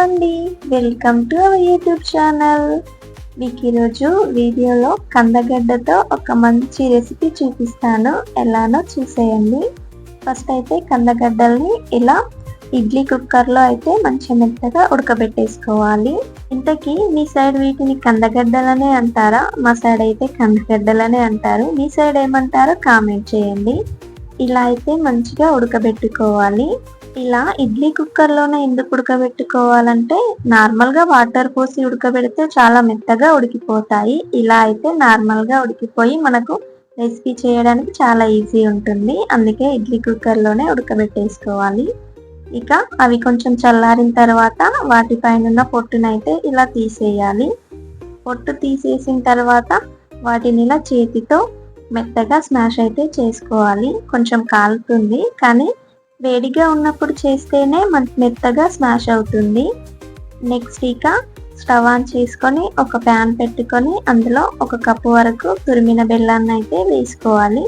Welcome to our YouTube channel మీకు ఈరోజు వీడియోలో కందగడ్డతో ఒక మంచి రెసిపీ చూపిస్తాను. ఎలానో చూసేయండి. ఫస్ట్ అయితే కందగడ్డల్ని ఇలా ఇడ్లీ కుక్కర్లో అయితే మంచి మెత్తగా ఉడకబెట్టేసుకోవాలి. ఇంతకీ మీ సైడ్ వీటిని కందగడ్డలనే అంటారా? మా సైడ్ అయితే కందగడ్డలనే అంటారు. మీ సైడ్ ఏమంటారో కామెంట్ చేయండి. ఇలా అయితే మంచిగా ఉడకబెట్టుకోవాలి. ఇలా ఇడ్లీ కుక్కర్లోనే ఎందుకు ఉడకబెట్టుకోవాలంటే నార్మల్గా వాటర్ పోసి ఉడకబెడితే చాలా మెత్తగా ఉడికిపోతాయి. ఇలా అయితే నార్మల్గా ఉడికిపోయి మనకు రెసిపీ చేయడానికి చాలా ఈజీ ఉంటుంది. అందుకే ఇడ్లీ కుక్కర్లోనే ఉడకబెట్టేసుకోవాలి. ఇక అవి కొంచెం చల్లారిన తర్వాత వాటిపైన ఉన్న పొట్టునైతే ఇలా తీసేయాలి. పొట్టు తీసేసిన తర్వాత వాటిని ఇలా చేతితో మెత్తగా స్మాష్ అయితే చేసుకోవాలి. కొంచెం కాలుతుంది కానీ వేడిగా ఉన్నప్పుడు చేస్తేనే మనకి మెత్తగా స్మాష్ అవుతుంది. నెక్స్ట్ ఇక స్టవ్ ఆన్ చేసుకొని ఒక ప్యాన్ పెట్టుకొని అందులో ఒక కప్పు వరకు తురిమిన బెల్లాన్ని అయితే వేసుకోవాలి.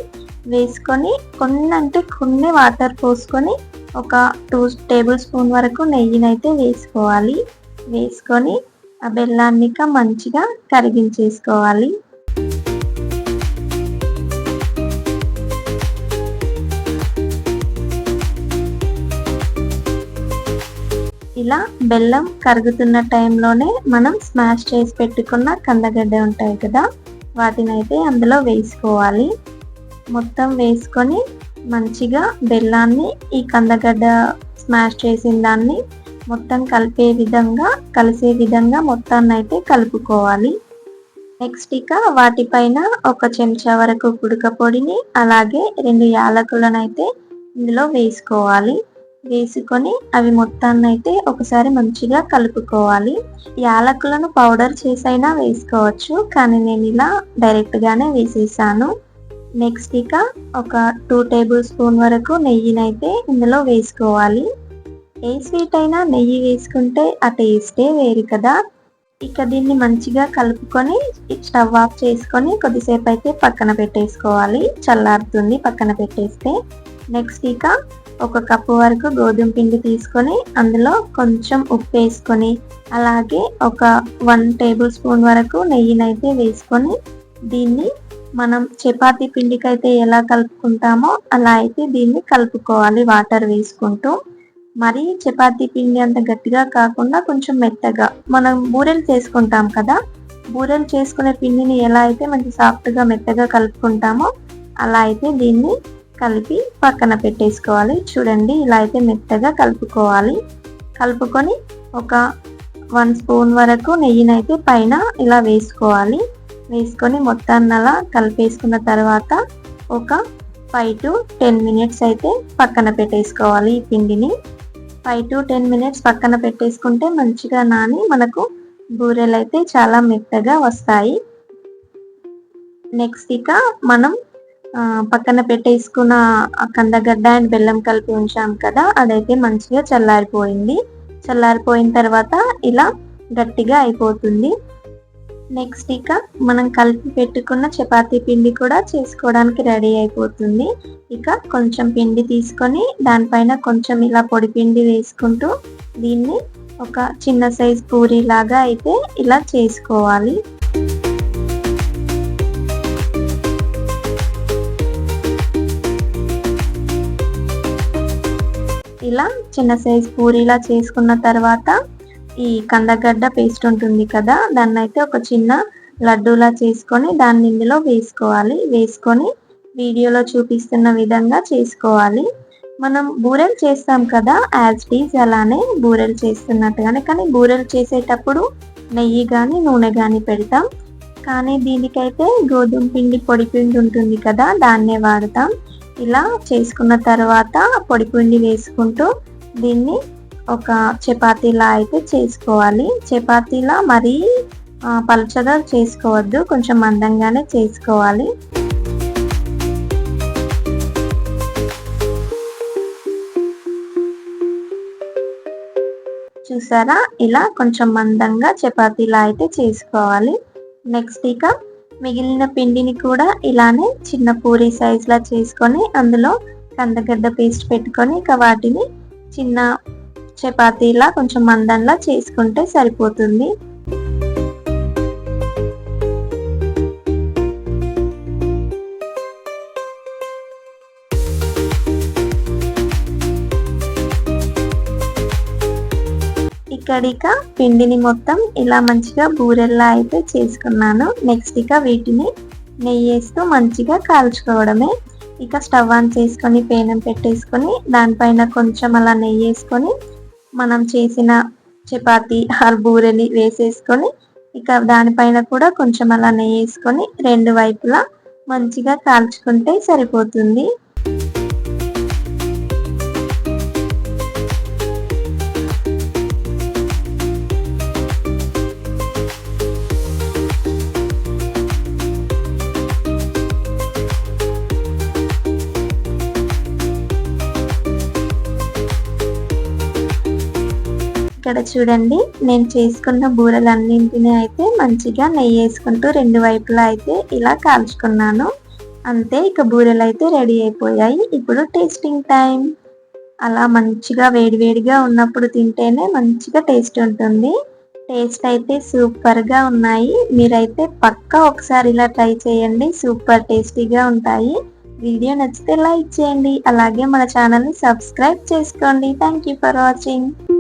వేసుకొని కొన్ని అంటే కొన్ని వాటర్ పోసుకొని ఒక టూ టేబుల్ స్పూన్ వరకు నెయ్యిని అయితే వేసుకోవాలి. వేసుకొని ఆ బెల్లాన్ని మంచిగా కరిగించేసుకోవాలి. ఇలా బెల్లం కరుగుతున్న టైంలోనే మనం స్మాష్ చేసి పెట్టుకున్న కందగడ్డ ఉంటాయి కదా వాటిని అయితే అందులో వేసుకోవాలి. మొత్తం వేసుకొని మంచిగా బెల్లాన్ని ఈ కందగడ్డ స్మాష్ చేసిన దాన్ని మొత్తం కలిపే విధంగా కలిసే విధంగా మొత్తాన్ని అయితే కలుపుకోవాలి. నెక్స్ట్ ఇక వాటిపైన ఒక చెంచా వరకు ఉడకపొడిని పొడిని అలాగే రెండు యాలకులను అయితే ఇందులో వేసుకోవాలి. వేసుకొని అవి మొత్తాన్ని అయితే ఒకసారి మంచిగా కలుపుకోవాలి. యాలకులను పౌడర్ చేసైనా వేసుకోవచ్చు కానీ నేను ఇలా డైరెక్ట్గానే వేసేసాను. నెక్స్ట్ ఇక ఒక టూ టేబుల్ స్పూన్ వరకు నెయ్యినైతే ఇందులో వేసుకోవాలి. ఏ స్వీట్ అయినా నెయ్యి వేసుకుంటే ఆ టేస్టే వేరు కదా. ఇక దీన్ని మంచిగా కలుపుకొని స్టవ్ ఆఫ్ చేసుకొని కొద్దిసేపు అయితే పక్కన పెట్టేసుకోవాలి. చల్లారుతుంది పక్కన పెట్టేస్తే. నెక్స్ట్ ఇక ఒక కప్పు వరకు గోధుమ పిండి తీసుకొని అందులో కొంచెం ఉప్పు వేసుకొని అలాగే ఒక వన్ టేబుల్ స్పూన్ వరకు నెయ్యినైతే వేసుకొని దీన్ని మనం చపాతీ పిండికి అయితే ఎలా కలుపుకుంటామో అలా అయితే దీన్ని కలుపుకోవాలి వాటర్ వేసుకుంటూ. మరి చపాతీ పిండి అంత గట్టిగా కాకుండా కొంచెం మెత్తగా. మనం బూరెలు చేసుకుంటాం కదా బూరెలు చేసుకునే పిండిని ఎలా అయితే మంచి సాఫ్ట్గా మెత్తగా కలుపుకుంటామో అలా అయితే దీన్ని కలిపి పక్కన పెట్టేసుకోవాలి. చూడండి ఇలా అయితే మెత్తగా కలుపుకోవాలి. కలుపుకొని ఒక వన్ స్పూన్ వరకు నెయ్యినైతే పైన ఇలా వేసుకోవాలి. వేసుకొని మొత్తాన్ని అలా కలిపేసుకున్న తర్వాత ఒక ఫైవ్ టు టెన్ మినిట్స్ అయితే పక్కన పెట్టేసుకోవాలి ఈ పిండిని. ఫైవ్ టు టెన్ మినిట్స్ పక్కన పెట్టేసుకుంటే మంచిగా నాని మనకు బూరెలు అయితే చాలా మెత్తగా వస్తాయి. నెక్స్ట్ ఇక మనం పక్కన పెట్టేసుకున్న కందగడ్డ అండ్ బెల్లం కలిపి ఉంచాం కదా అదైతే మంచిగా చల్లారిపోయింది. చల్లారిపోయిన తర్వాత ఇలా గట్టిగా అయిపోతుంది. నెక్స్ట్ ఇక మనం కలిపి పెట్టుకున్న చపాతీ పిండి కూడా చేసుకోవడానికి రెడీ అయిపోతుంది. ఇక కొంచెం పిండి తీసుకొని దానిపైన కొంచెం ఇలా పొడి పిండి వేసుకుంటూ దీన్ని ఒక చిన్న సైజ్ పూరి లాగా అయితే ఇలా చేసుకోవాలి. ఇలా చిన్న సైజ్ పూరిలా చేసుకున్న తర్వాత ఈ కందగడ్డ పేస్ట్ ఉంటుంది కదా దాన్ని అయితే ఒక చిన్న లడ్డూలా చేసుకొని దాన్ని ఇందులో వేసుకోవాలి. వేసుకొని వీడియోలో చూపిస్తున్న విధంగా చేసుకోవాలి. మనం బూరెలు చేస్తాం కదా యాజ్ టీజ్ అలానే బూరెలు చేస్తున్నట్టుగానే కానీ బూరెలు చేసేటప్పుడు నెయ్యి కానీ నూనె కానీ పెడతాం. కానీ దీనికైతే గోధుమ పిండి పొడి పిండి ఉంటుంది కదా దాన్నే వాడతాం. ఇలా చేసుకున్న తర్వాత పొడి పిండి వేసుకుంటూ దీన్ని ఒక చపాతీలా అయితే చేసుకోవాలి. చపాతీలా మరీ పలుచగా చేసుకోవద్దు. కొంచెం మందంగానే చేసుకోవాలి. చూసారా? ఇలా కొంచెం మందంగా చపాతీలా అయితే చేసుకోవాలి. నెక్స్ట్ ఇక మిగిలిన పిండిని కూడా ఇలానే చిన్న పూరి సైజులా చేసుకొని అందులో కందగడ్డ పేస్ట్ పెట్టుకొని ఇక వాటిని చిన్న చపాతీలా కొంచెం మందంలా చేసుకుంటే సరిపోతుంది. ఇక్కడ ఇక పిండిని మొత్తం ఇలా మంచిగా బూరెల్లా అయితే చేసుకున్నాను. నెక్స్ట్ ఇక వీటిని నెయ్యి వేస్తూ మంచిగా కాల్చుకోవడమే. ఇక స్టవ్ ఆన్ చేసుకొని పేనం పెట్టేసుకొని దానిపైన కొంచెం అలా నెయ్యి వేసుకొని మనం చేసిన చపాతి ఆర్ బూరెని వేసేసుకొని ఇక దానిపైన కూడా కొంచెం అలా నెయ్యి వేసుకొని రెండు వైపులా మంచిగా కాల్చుకుంటే సరిపోతుంది. ఇక్కడ చూడండి నేను చేసుకున్న బూరలన్నింటినీ అయితే మంచిగా నెయ్యి వేసుకుంటూ రెండు వైపులా అయితే ఇలా కాల్చుకున్నాను. అంతే ఇక బూరెలు అయితే రెడీ అయిపోయాయి. ఇప్పుడు టేస్టింగ్ టైం అలా మంచిగా వేడివేడిగా ఉన్నప్పుడు తింటేనే మంచిగా టేస్ట్ ఉంటుంది. టేస్ట్ అయితే సూపర్గా ఉన్నాయి. మీరైతే పక్కా ఒకసారి ఇలా ట్రై చేయండి. సూపర్ టేస్టీగా ఉంటాయి. వీడియో నచ్చితే లైక్ చేయండి. అలాగే మన ఛానల్ని సబ్స్క్రైబ్ చేసుకోండి. Thank you for watching